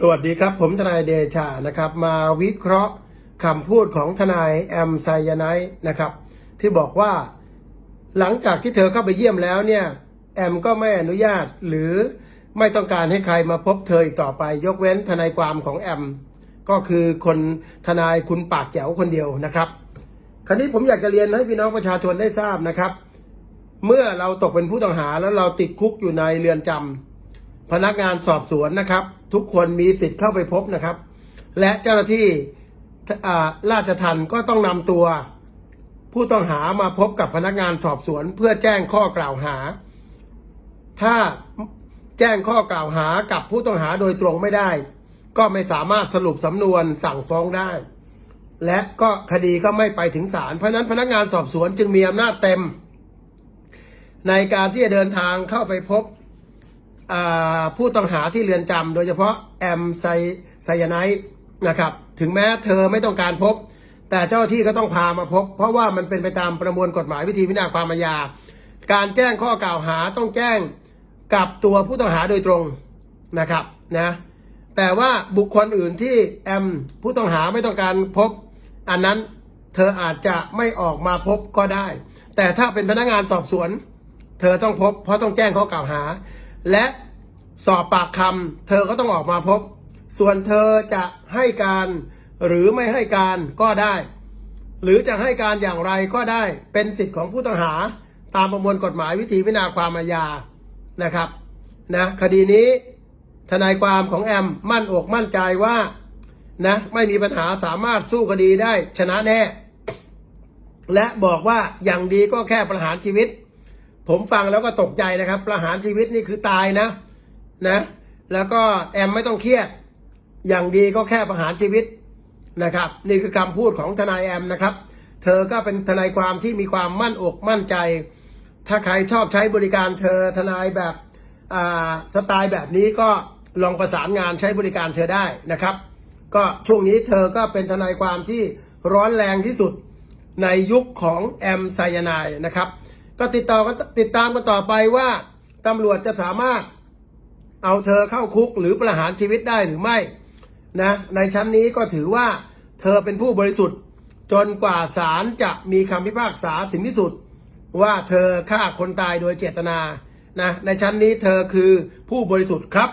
สวัสดีครับ ผมทนายเดชานะครับ มาวิเคราะห์คำพูดของทนายแอมไซยาไนนะครับ ที่บอกว่า หลังจากที่เธอเข้าไปเยี่ยมแล้วเนี่ยแอมก็ไม่อนุญาตหรือไม่ต้องการให้ใครมาพบเธออีกต่อไป ยกเว้นทนายความของแอม ก็คือคนทนายคุณปากแจ๋วคนเดียวนะครับ คราวนี้ผมอยากจะเรียนให้พี่น้องประชาชนได้ทราบนะครับ เมื่อเราตกเป็นผู้ต้องหาแล้วเราติดคุกอยู่ในเรือนจำ พนักงานสอบสวนนะครับ ทุกคนมีสิทธิ์เข้าไปพบนะครับ และเจ้าหน้าที่อ่าราชทัณฑ์ก็ต้องนำตัว ผู้ต้องหามาพบกับพนักงานสอบสวน เพื่อแจ้งข้อกล่าวหา ถ้าแจ้งข้อกล่าวหากับผู้ต้องหาโดยตรงไม่ได้ ก็ไม่สามารถสรุปสำนวนสั่งฟ้องได้ และก็คดีก็ไม่ไปถึงศาลเพราะนั้นพนักงานสอบสวนจึงมีอำนาจเต็ม ในการที่จะเดินทางเข้าไปพบ ผู้ต้องหาที่เรือนจำโดยเฉพาะแอมไซไซยาไนท์นะครับ ถึงแม้เธอไม่ต้องการพบ แต่เจ้าหน้าที่ก็ต้องพามาพบ เพราะว่ามันเป็นไปตามประมวลกฎหมายวิธีพิจารณาความอาญาการแจ้งข้อกล่าวหาต้องแจ้งกับตัวผู้ต้องหาโดยตรงนะครับนะแต่ว่าบุคคลอื่นที่แอมผู้ต้องหาไม่ต้องการพบ อันนั้นเธออาจจะไม่ออกมาพบก็ได้ แต่ถ้าเป็นพนักงานสอบสวน เธอต้องพบ เพราะต้องแจ้งข้อกล่าวหา และสอบปากคำเธอก็ต้องออกมาพบ ส่วนเธอจะให้การหรือไม่ให้การก็ได้ หรือจะให้การอย่างไรก็ได้ เป็นสิทธิ์ของผู้ต้องหา ตามประมวลกฎหมายวิธีพิจารณาความอาญานะครับนะคดีนี้ทนายความของแอมมั่นอกมั่นใจว่านะไม่มีปัญหาสามารถสู้คดีได้ชนะแน่ และบอกว่าอย่างดีก็แค่ประหารชีวิต ผมฟังแล้วก็ตกใจนะครับ ประหารชีวิตนี่คือตายนะนะ แล้วก็แอมไม่ต้องเครียด อย่างดีก็แค่ประหารชีวิตนะครับ นี่คือคำพูดของทนายแอมนะครับ เธอก็เป็นทนายความที่มีความมั่นอกมั่นใจ ถ้าใครชอบใช้บริการเธอทนายแบบอ่าสไตล์แบบนี้ก็ลองประสานงานใช้บริการเธอได้นะครับ ก็ช่วงนี้เธอก็เป็นทนายความที่ร้อนแรงที่สุดในยุคของแอมไซยานายนะครับ ก็ติดต่อกันติดตามกันต่อไปว่าตำรวจจะสามารถเอาเธอเข้าคุกหรือประหารชีวิตได้หรือไม่นะในชั้นนี้ก็ถือว่าเธอเป็นผู้บริสุทธิ์ จนกว่าศาลจะมีคำพิพากษาถึงที่สุด ว่าเธอฆ่าคนตายโดยเจตนานะในชั้นนี้เธอคือผู้บริสุทธิ์ครับ